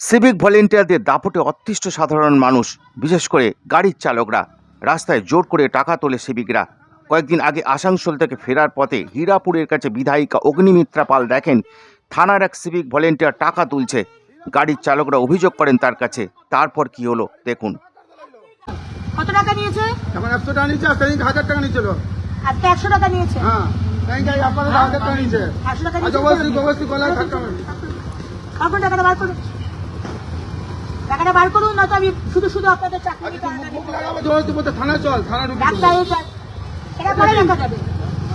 Civic ভলেন্টিয়ারদের দাপটে অতিষ্ঠ সাধারণ মানুষ বিশেষ করে গাড়ির চালকরা। রাস্তায় জোর করে টাকা তোলে সিভিকরা কয়েকদিন আগে আসানসোল থেকে ফেরার পথে হীরাপুরের কাছে বিধায়িকা অগ্নিমিত্রা পাল দেখেন থানার এক সিভিক ভলেন্টিয়ার টাকা তুলছে। গাড়ির চালকরা অভিযোগ করেন তার কাছে। তারপর কি হলো দেখুন। কত টাকা নিয়েছে? এখন একশো টাকা নিচ্ছে আর হাজার টাকা নিচ্ছিল আজকে একশো টাকা নিয়েছে? হ্যাঁ হাজার টাকা একশো টাকা নিয়েছে? এখন বার করুন টাকাটা বার করুন নয়তো আমি শুধু শুধু আপনাদের চাকরি তো থানায় চল থানা এটা যাবে।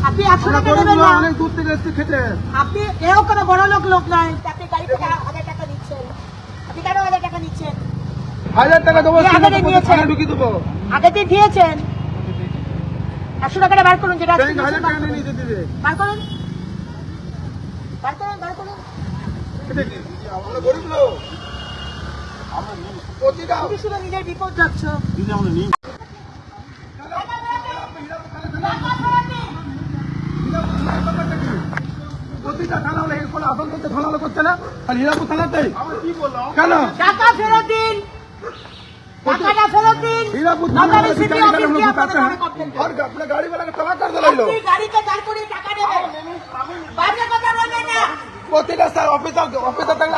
আপনি একশো টাকা দেবেন না। অনেক দূর থেকে এসছি খেতে। আপনি এও কোনো বড় লোক লোক নয়। আপনি গাড়ি থেকে হাজার টাকা নিচ্ছেন। আপনি কেন হাজার টাকা নিচ্ছেন? হাজার টাকা দেবো আগে দিয়ে দিয়েছেন। একশো টাকাটা বার করুন যেটা বার করুন। বার করুন। বার গরিব লোক। তুমি শুধু নিজের বিপদ যাচ্ছ। প্রতিটা থানা হলে কোনো করতে না? আর হীরাপুর থানাতে। দিন। টাকাটা ফেরত দিন। হীরাপুর থানা হ্যাঁ। আপনার গাড়ি वाला তালা প্রতিটা স্যার অফিসার অফিসার থাকলে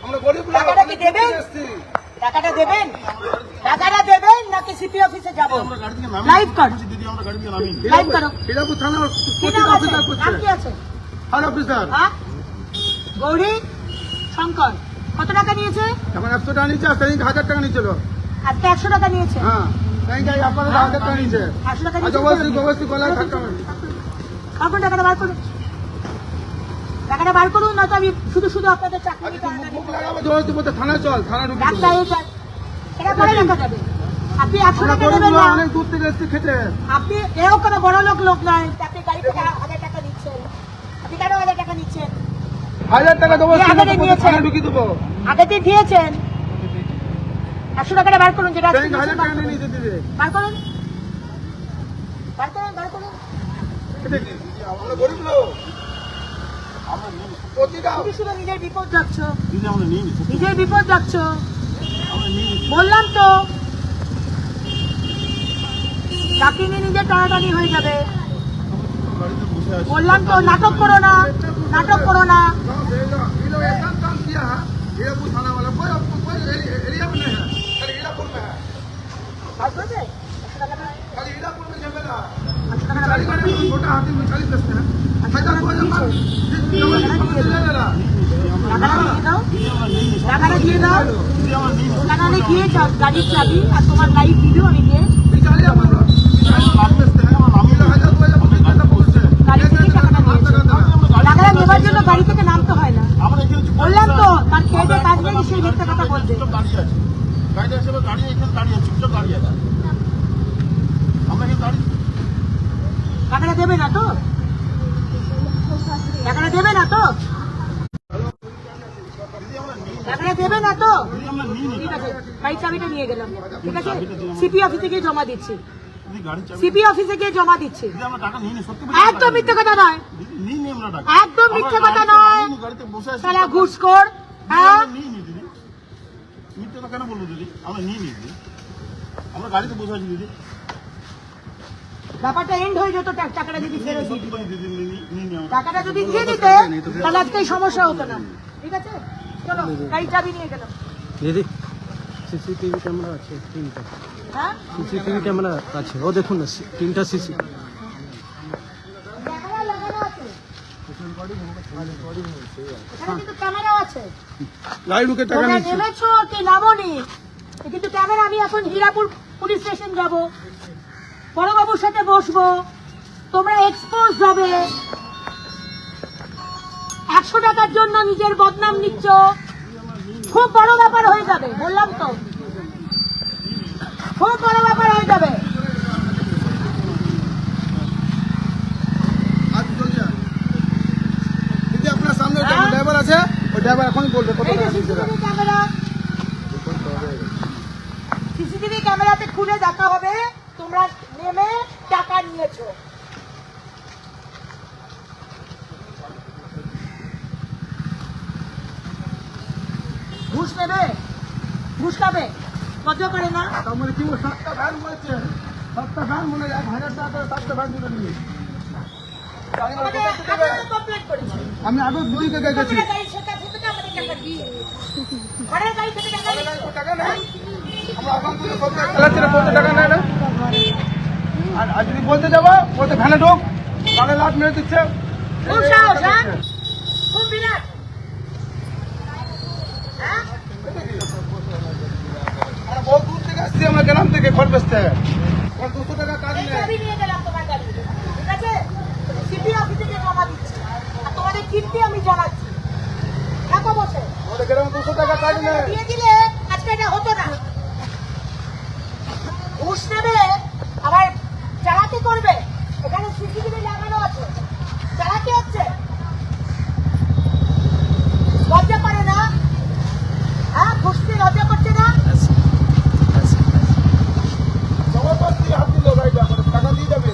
টাকাটা কি দেবেন? টাকাটা দেবেন? টাকাটা দেবেন নাকি সিপি অফিসে যাব? লাইভ কর লাইভ করো থানা কি আছে। অফিসার হ্যাঁ? গৌরী শঙ্কর কত টাকা নিয়েছে? একশো টাকা নিচ্ছে আর হাজার টাকা নিচ্ছিল আজকে একশো টাকা নিয়েছে? হ্যাঁ ব্যাংকে আপনাদের হাজার টাকা একশো টাকা এখন টাকাটা বার করুন টাকাটা বার করুন নয়তো আমি শুধু শুধু আপনাদের চাকরি তো থানায় চল থানা এটা পরে দেখা যাবে। আপনি একশো টাকা দেবেন না। অনেক দূর থেকে এসছি খেতে। আপনি এও কোনো বড় লোক লোক নয়। আপনি গাড়ি থেকে হাজার টাকা নিচ্ছেন। আপনি কেন হাজার টাকা নিচ্ছেন? হাজার টাকা দেবো আগে ঢুকিয়ে দেবো। দিয়ে দিয়েছেন। একশো টাকাটা বার করুন যেটা বার করুন। বার করুন। বার করুন? আমরা গরিব লোক। প্রতিটা শুধু নিজের বিপদ যাচ্ছ নিজের বিপদ যাচ্ছ বললাম তো চাকরি নিয়ে নিজের টানাটানি হয়ে যাবে বললাম তো নাটক করো না নাটক করো না ये चालीस করবে? में छोटा हाथी में चालीस दस्ते हैं हजार को जमा ले लेला টাকাটা দিয়ে দাও টাকাটা দিয়ে দাও টাকাটা দিয়ে চা- গাড়ির চাবি আর তোমার লাইভ ভিডিও আমি দিয়ে টাকাটা দেবে না তো? টাকাটা দেবে না তো? দেবে না তো? ঠিক আছে নিয়ে গেলাম। ঠিক আছে? সিপি অফিসে গিয়ে জমা দিচ্ছি। সিপি অফিসে গিয়ে জমা হ্যাঁ? আমরা গাড়িতে বসে আছি দিদি। ব্যাপারটা এন্ড হয়ে যেত টাকাটা যদি ফেরত টাকাটা যদি দিয়ে দিতে তাহলে আজকে সমস্যা হতো না। ঠিক আছে? চলো গাড়ি চাবি নিয়ে গেলাম। দিদি সিসিটিভি ক্যামেরা আছে তিনটা। হ্যাঁ? সিসিটিভি ক্যামেরা আছে। ও দেখুন না তিনটা সিসি। কিন্তু ক্যামেরা আমি এখন হিরাপুর পুলিশ স্টেশন যাব। বড়বাবুর সাথে বসবো। তোমরা এক্সপোজ হবে। একশো টাকার জন্য নিজের বদনাম নিচ্ছ। খুব বড় ব্যাপার হয়ে যাবে বললাম তো। খুব বড় ব্যাপার হয়ে যাবে। হ্যাঁ? ড্রাইভার আছে। ওই ড্রাইভার এখনই বলবে কত এই যে টাকা ক্যামেরা। সিসিটিভি ক্যামেরাতে খুলে দেখা হবে। তোমরা নিয়েছো ঘুষ নেবে? ঘুষ খাবে? লজ্জা করে না? তার মানে কি? সাতটা ভ্যান বলছে সাতটা ভ্যান মনে এক হাজার টাকা সাতটা ভ্যান তুলে নিয়ে আমি গেছি। গাড়ি সেটা থেকে আমাদের টাকা নেয় না আর যদি বলতে যাব বলতে ভ্যানে ঢোক তাহলে লাট মেরে দিচ্ছে। খুব সাহস হ্যাঁ? খুব বিরাট হ্যাঁ? বহু দূর থেকে আসছি আমরা গ্রাম থেকে খড় বেচতে ওর দুশো টাকা কাজ এই নেই চাবি নিয়ে গেলাম তোমার গাড়ি ঠিক আছে সিপি অফিস থেকে জমা দিচ্ছি আর তোমাদের কীর্তি আমি জানাচ্ছি থাকো বসে আমাদের গ্রামে দুশো টাকা কাজ নেই দিয়ে দিলে আজকে এটা হতো না ঘুষ নেবে আবার চালাতে করবে এখানে সিসিটিভি লাগানো আছে চালাতে হচ্ছে লজ্জা করে না হ্যাঁ ঘুষ নিয়ে লজ্জা করছে না জবরদস্তি হাত দিল গাড়িটা করে টাকা দিয়ে যাবে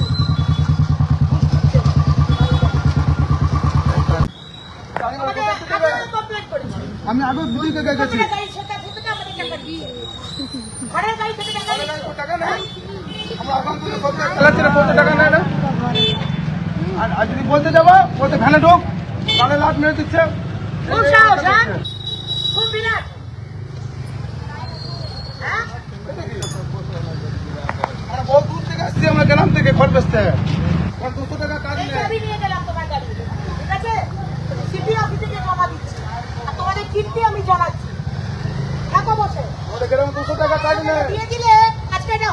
তোমাদের আদালতে কমপ্লেন করেছি আমি আগেও দিদিকে গেছি তোমাদের গাড়ি সেটা থেকে আমাদের টাকা দিয়ে ঘরের গাড়ি থেকে টাকা নিয়ে টাকা নেই আমরা এখন থেকে সব চালাচ্ছি না বলতে টাকা নেয় না আর আর যদি বলতে যাব বলতে ভ্যানে ঢোক তাহলে লাট মেরে দিচ্ছে। হ্যাঁ? হ্যাঁ? বহু দূর থেকে আসছি আমরা গ্রাম থেকে খড় বেচতে। দুশো টাকা কাজ নেই চাবি নিয়ে গেলাম তোমার গাড়ি। ঠিক আছে? সিপি অফিস জমা দিচ্ছি আর তোমাদের কীর্তি আমি জানাচ্ছি। থাকো বসে। দিয়ে দিলে আজকে এটা